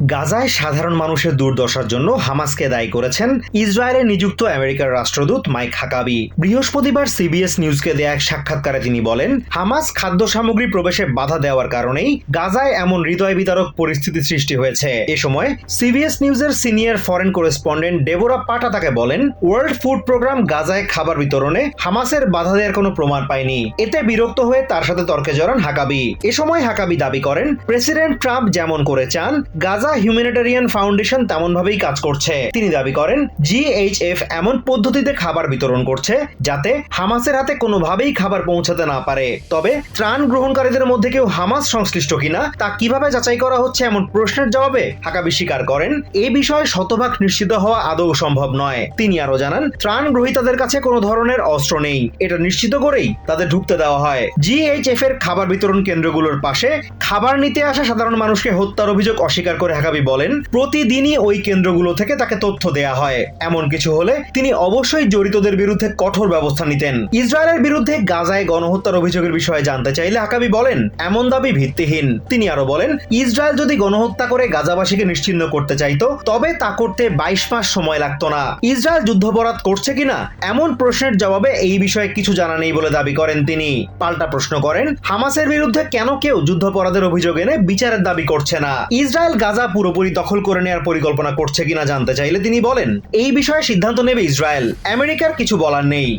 গাজায় সাধারণ মানুষের দুর্দশার জন্য হামাসকে দায়ী করেছেন ইসরায়েলে নিযুক্ত আমেরিকার রাষ্ট্রদূত মাইক হাকাবি। বৃহস্পতিবার সিবিএস নিউজকে দেয়া এক সাক্ষাৎকারে তিনি বলেন, হামাস খাদ্য সামগ্রী প্রবেশে বাধা দেওয়ার কারণেই গাজায় এমন হৃদয় বিদারক পরিস্থিতি সৃষ্টি হয়েছে। এ সময় সিবিএস নিউজের সিনিয়র ফরেন করেসপন্ডেন্ট ডেবোরা পাটা তাকে বলেন, ওয়ার্ল্ড ফুড প্রোগ্রাম গাজায় খাবার বিতরণে হামাসের বাধা দেওয়ার কোনো প্রমাণ পায়নি। এতে বিরক্ত হয়ে তার সাথে তর্কে জড়ান হাকাবি। এ সময় হাকাবি দাবি করেন, প্রেসিডেন্ট ট্রাম্প যেমন করে চান, গাজা হিউম্যানিটারিয়ান ফাউন্ডেশন তেমনভাবেই কাজ করছে। তিনি দাবি করেন জিএইচএফ এমন পদ্ধতিতে খাবার বিতরণ করছে যাতে হামাসের হাতে কোনোভাবেই খাবার পৌঁছাতে না পারে। তবে ত্রাণ গ্রহণকারীদের মধ্যে কেউ হামাস সংশ্লিষ্ট কিনা, তা কীভাবে যাচাই করা হচ্ছে এমন প্রশ্নের জবাবে হাকাবি স্বীকার করেন, এ বিষয়ে শতভাগ নিশ্চিত হওয়া আদৌ সম্ভব নয়। তিনি আরও জানান, ত্রাণ গ্রহীতাদের কাছে কোনো ধরনের অস্ত্র নেই। এটা নিশ্চিত করেই তাদের ঢুকতে দেওয়া হয়। জিএইচএফ এর খাবার বিতরণ কেন্দ্রগুলোর পাশে খাবার নিতে আসা সাধারণ মানুষকে হত্যার অভিযোগ অস্বীকার করে হাকাবি বলেন, প্রতিদিনই ওই কেন্দ্রগুলো থেকে তাকে তথ্য দেয়া হয়। এমন কিছু হলে তিনি অবশ্যই জড়িতদের বিরুদ্ধে কঠোর ব্যবস্থা নিতেন। ইসরায়েলের বিরুদ্ধে গাজায় গণহত্যার অভিযোগের বিষয়ে জানতে চাইলে হাকাবি বলেন, এমন দাবি ভিত্তিহীন। তিনি আরও বলেন, ইসরায়েল যদি গণহত্যা করে গাজাবাসীকে নিশ্চিহ্ন করতে চাইতো, তবে তা করতে বাইশ মাস সময় লাগতো না। ইসরায়েল যুদ্ধাপরাধ করছে কিনা এমন প্রশ্নের জবাবে এই বিষয়ে কিছু জানা নেই বলে দাবি করেন তিনি। পাল্টা প্রশ্ন করেন, হামাসের বিরুদ্ধে কেন কেউ যুদ্ধাপরাধের অভিযোগ এনে বিচারের দাবি করছে না? ইসরায়েল গাজা পুরোপুরি দখল করে নেওয়ার পরিকল্পনা করছে কিনা জানতে চাইলে তিনি বলেন, এই বিষয়ে সিদ্ধান্ত নেবে ইসরায়েল। আমেরিকার কিছু বলার নেই।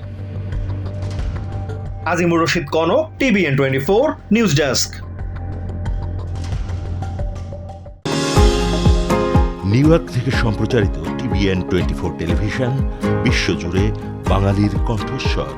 Azimur Rashid Kanak, TVN twenty four, news desk. New York থেকে সম্প্রচারিত টিভিএন টোয়েন্টি ফোর টেলিভিশন, বিশ্বজুড়ে বাঙালির কণ্ঠস্বর।